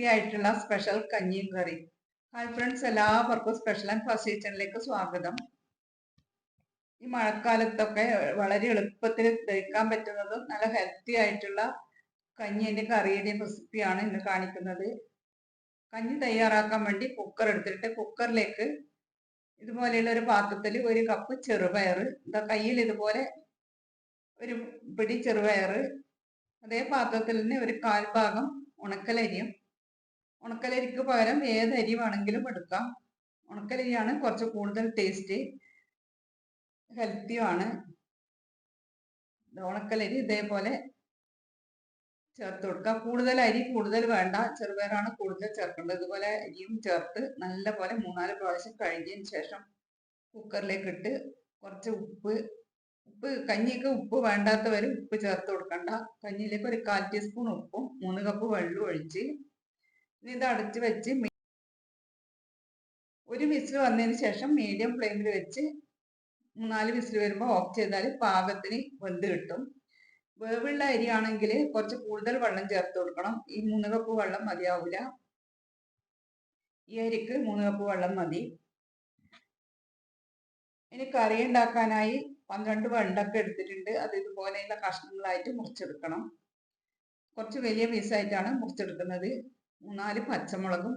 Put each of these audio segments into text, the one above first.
Healthy ആയിട്ടുള്ള special കഞ്ഞിയും കറി. ഹായ് ഫ്രണ്ട്സ് എല്ലാവർക്കും സ്പെഷ്യൽ ആൻഡ് ഫസ്റ്റ് കിച്ചണിലേക്ക് സ്വാഗതം. ഈ മഴക്കാലത്തൊക്കെ വളരെ എളുപ്പത്തിൽ ദഹിക്കാൻ പറ്റുന്നതും നല്ല ഹെൽത്തി ആയിട്ടുള്ള കഞ്ഞിന്റെ കറിയുടെയും റെസിപ്പിയാണ് ഇന്ന് കാണിക്കുന്നത്. കഞ്ഞി തയ്യാറാക്കാൻ വേണ്ടി കുക്കർ എടുത്തിട്ട് കുക്കറിലേക്ക് ഇതുപോലെയുള്ള ഒരു പാത്രത്തിൽ ഒരു കപ്പ് ചെറുപയർ എന്താ കയ്യിൽ ഇതുപോലെ ഒരു പിടി ചെറുപയർ അതേ പാത്രത്തിൽ തന്നെ ഒരു കാൽഭാഗം ഉണക്കലരിയും ഉണക്കലരിക്ക് പകരം ഏത് അരി വേണമെങ്കിലും എടുക്കാം. ഉണക്കലരിയാണ് കുറച്ച് കൂടുതൽ ടേസ്റ്റ് ഹെൽത്തിയുമാണ് ഉണക്കലരി ഇതേപോലെ ചേർത്ത് കൊടുക്കുക കൂടുതൽ അരി കൂടുതൽ വേണ്ട. ചെറുപയറാണ് കൂടുതൽ ചേർക്കേണ്ടത്. ഇതുപോലെ അരിയും ചേർത്ത് നല്ലപോലെ മൂന്നാൽ പ്രാവശ്യം കഴുകിയതിന് ശേഷം കുക്കറിലേക്ക് ഇട്ട് കുറച്ച് ഉപ്പ് ഉപ്പ് കഞ്ഞിക്ക് ഉപ്പ് വേണ്ടാത്തവർ ഉപ്പ് ചേർത്ത് കൊടുക്കണ്ട. കഞ്ഞിയിലേക്ക് ഒരു കാൽ ടീസ്പൂൺ ഉപ്പും മൂന്ന് കപ്പ് വെള്ളവും ഒഴിച്ച് ഇനി ഇത് അടച്ച് വെച്ച് ഒരു വിസിൽ വന്നതിന് ശേഷം മീഡിയം ഫ്ലെയിമിൽ വെച്ച് മൂന്നാൽ വിസിൽ വരുമ്പോൾ ഓഫ് ചെയ്താൽ പാകത്തിന് വെന്ത് കിട്ടും. വേവുള്ള അരിയാണെങ്കിൽ കുറച്ച് കൂടുതൽ വെള്ളം ചേർത്ത് കൊടുക്കണം. ഈ മൂന്ന് കപ്പ് വെള്ളം മതിയാവില്ല ഈ അരിക്ക് മൂന്ന് കപ്പ് വെള്ളം മതി. ഇനി കറി ഉണ്ടാക്കാനായി പന്ത്രണ്ട് വെണ്ടൊക്കെ എടുത്തിട്ടുണ്ട്. അത് ഇതുപോലെയുള്ള കഷ്ണങ്ങളായിട്ട് മുറിച്ചെടുക്കണം. കുറച്ച് വലിയ പീസായിട്ടാണ് മുറിച്ചെടുക്കുന്നത്. മൂന്നാൽ പച്ചമുളകും.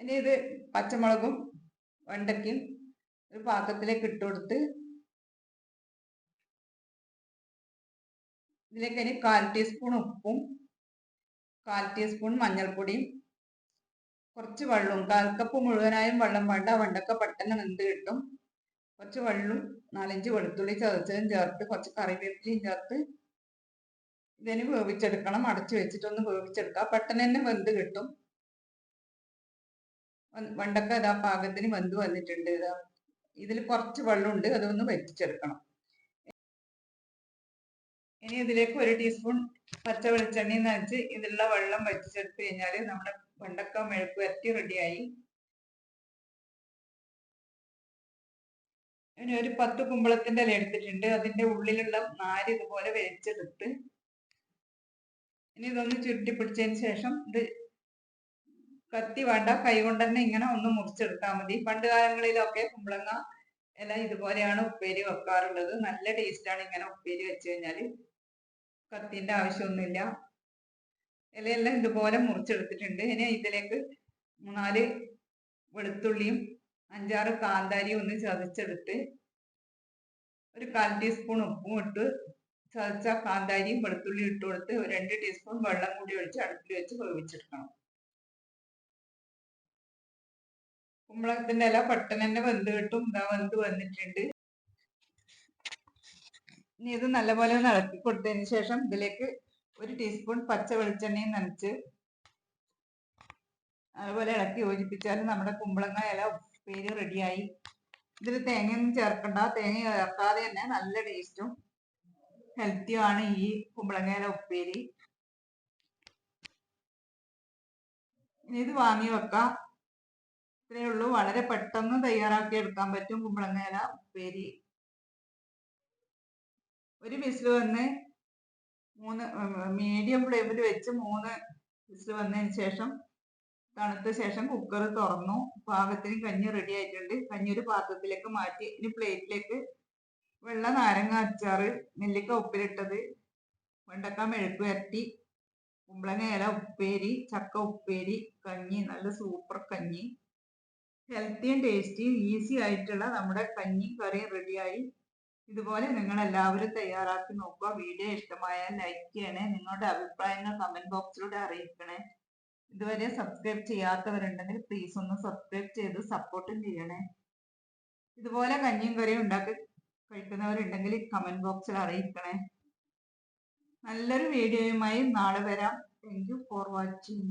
ഇനി ഇത് പച്ചമുളകും വെണ്ടയ്ക്കും ഒരു പാത്രത്തിലേക്ക് ഇട്ട് കൊടുത്ത് ഇതിലേക്ക് ഇനി കാൽ ടീസ്പൂൺ ഉപ്പും കാൽ ടീസ്പൂൺ മഞ്ഞൾപ്പൊടിയും കുറച്ച് വെള്ളവും കാൽ കപ്പ് മുഴുവനായും വെള്ളം വേണ്ട വെണ്ടക്ക പെട്ടെന്ന് വെന്ത് കിട്ടും. കുറച്ച് വെള്ളവും നാലഞ്ച് വെളുത്തുള്ളി ചതച്ചതും ചേർത്ത് കുറച്ച് കറിവേപ്പിലയും ചേർത്ത് ഇതിന് വേവിച്ചെടുക്കണം. അടച്ചു വെച്ചിട്ടൊന്ന് വേവിച്ചെടുക്കുക പെട്ടെന്ന് തന്നെ വെന്ത് കിട്ടും. വെണ്ടക്ക ഇതാ പാകത്തിന് വെന്ത് വന്നിട്ടുണ്ട്. ഇതാ ഇതിൽ കുറച്ച് വെള്ളമുണ്ട്. അതൊന്ന് വറ്റിച്ചെടുക്കണം. ഇനി ഇതിലേക്ക് ഒരു ടീസ്പൂൺ പച്ച വെളിച്ചെണ്ണി നനച്ച് ഇതിലുള്ള വെള്ളം വറ്റിച്ചെടുത്ത് കഴിഞ്ഞാൽ നമ്മുടെ വെണ്ടക്ക മെഴുക്ക് വരട്ടി റെഡിയായി. ഇനി ഒരു പത്ത് കുമ്പളത്തിന്റെ ഇല എടുത്തിട്ടുണ്ട്. അതിന്റെ ഉള്ളിലുള്ള നാര് ഇതുപോലെ വലിച്ചെടുത്ത് ഇനി ഇതൊന്ന് ചുരുട്ടി പിടിച്ചതിന് ശേഷം ഇത് കത്തി വേണ്ട കൈ കൊണ്ട് തന്നെ ഇങ്ങനെ ഒന്ന് മുറിച്ചെടുത്താൽ മതി. പണ്ട് കാലങ്ങളിലൊക്കെ കുമ്പളങ്ങ ഇല ഇതുപോലെയാണ് ഉപ്പേരി വെക്കാറുള്ളത്. നല്ല ടേസ്റ്റാണ് ഇങ്ങനെ ഉപ്പേരി വെച്ച് കഴിഞ്ഞാൽ കത്തിന്റെ ആവശ്യമൊന്നുമില്ല. ഇലയെല്ലാം ഇതുപോലെ മുറിച്ചെടുത്തിട്ടുണ്ട്. ഇനി ഇതിലേക്ക് മൂന്നാൽ വെളുത്തുള്ളിയും അഞ്ചാറ് കാന്താരിയും ഒന്ന് ചതച്ചെടുത്ത് ഒരു കാൽ ടീസ്പൂൺ ഉപ്പും ഇട്ട് ചതച്ച കാന്താരിയും വെളുത്തുള്ളിയും ഇട്ട് കൊടുത്ത് രണ്ട് ടീസ്പൂൺ വെള്ളം കൂടി ഒഴിച്ച് അടുപ്പിൽ വെച്ച് വേവിച്ചെടുക്കണം. കുമ്പളത്തിന്റെ ഇല പെട്ടെന്ന് തന്നെ വെന്ത് കിട്ടും. ഇതാ വെന്ത് വന്നിട്ടുണ്ട്. ഇനി ഇത് നല്ലപോലെ ഒന്ന് ഇളക്കി കൊടുത്തതിന് ശേഷം ഇതിലേക്ക് ഒരു ടീസ്പൂൺ പച്ച വെളിച്ചെണ്ണയും നനച്ച് അതുപോലെ ഇളക്കി യോജിപ്പിച്ചാൽ നമ്മുടെ കുമ്പളങ്ങ ഇല ഉപ്പേരി റെഡിയായി ഇതിൽ തേങ്ങയൊന്നും ചേർക്കണ്ട. തേങ്ങ ചേർക്കാതെ തന്നെ നല്ല ടേസ്റ്റും ഹെൽത്തിയുമാണ് ഈ കുമ്പളങ്ങയില ഉപ്പേരി. ഇനി ഇത് വാങ്ങി വെക്കാം. ഇത്രയേ ഉള്ളൂ. വളരെ പെട്ടെന്ന് തയ്യാറാക്കി എടുക്കാൻ പറ്റും കുമ്പളങ്ങയില ഉപ്പേരി. ഒരു വിസിൽ വന്ന് മൂന്ന് മീഡിയം ഫ്ലെയിമിൽ വെച്ച് മൂന്ന് വിസിൽ വന്നതിന് ശേഷം തണുത്ത ശേഷം കുക്കർ തുറന്നു. പാകത്തിന് കഞ്ഞി റെഡി ആയിട്ടുണ്ട്. കഞ്ഞി ഒരു പാത്രത്തിലേക്ക് മാറ്റി. ഇനി പ്ലേറ്റിലേക്ക് വെള്ള നാരങ്ങ അച്ചാറ് നെല്ലിക്ക ഉപ്പിലിട്ടത് വെണ്ടക്ക മെഴുക്ക് വരട്ടി കുമ്പളങ്ങ ഇല ഉപ്പേരി ചക്ക ഉപ്പേരി കഞ്ഞി നല്ല സൂപ്പർ കഞ്ഞി. ഹെൽത്തി ആൻഡ് ടേസ്റ്റിയും ഈസി ആയിട്ടുള്ള നമ്മുടെ കഞ്ഞി കറി റെഡിയായി ഇതുപോലെ നിങ്ങൾ എല്ലാവരും തയ്യാറാക്കി നോക്കുക. വീഡിയോ ഇഷ്ടമായാൽ ലൈക്ക് ചെയ്യണേ. നിങ്ങളുടെ അഭിപ്രായങ്ങൾ കമന്റ് ബോക്സിലൂടെ അറിയിക്കണേ. ഇതുവരെ സബ്സ്ക്രൈബ് ചെയ്യാത്തവരുണ്ടെങ്കിൽ പ്ലീസ് ഒന്ന് സബ്സ്ക്രൈബ് ചെയ്ത് സപ്പോർട്ടും ചെയ്യണേ. ഇതുപോലെ കഞ്ഞിയും കറിയും ഉണ്ടാക്കി കഴിക്കുന്നവരുണ്ടെങ്കിൽ കമന്റ് ബോക്സിൽ അറിയിക്കണേ. നല്ലൊരു വീഡിയോയുമായി നാളെ വരാം. Thank for watching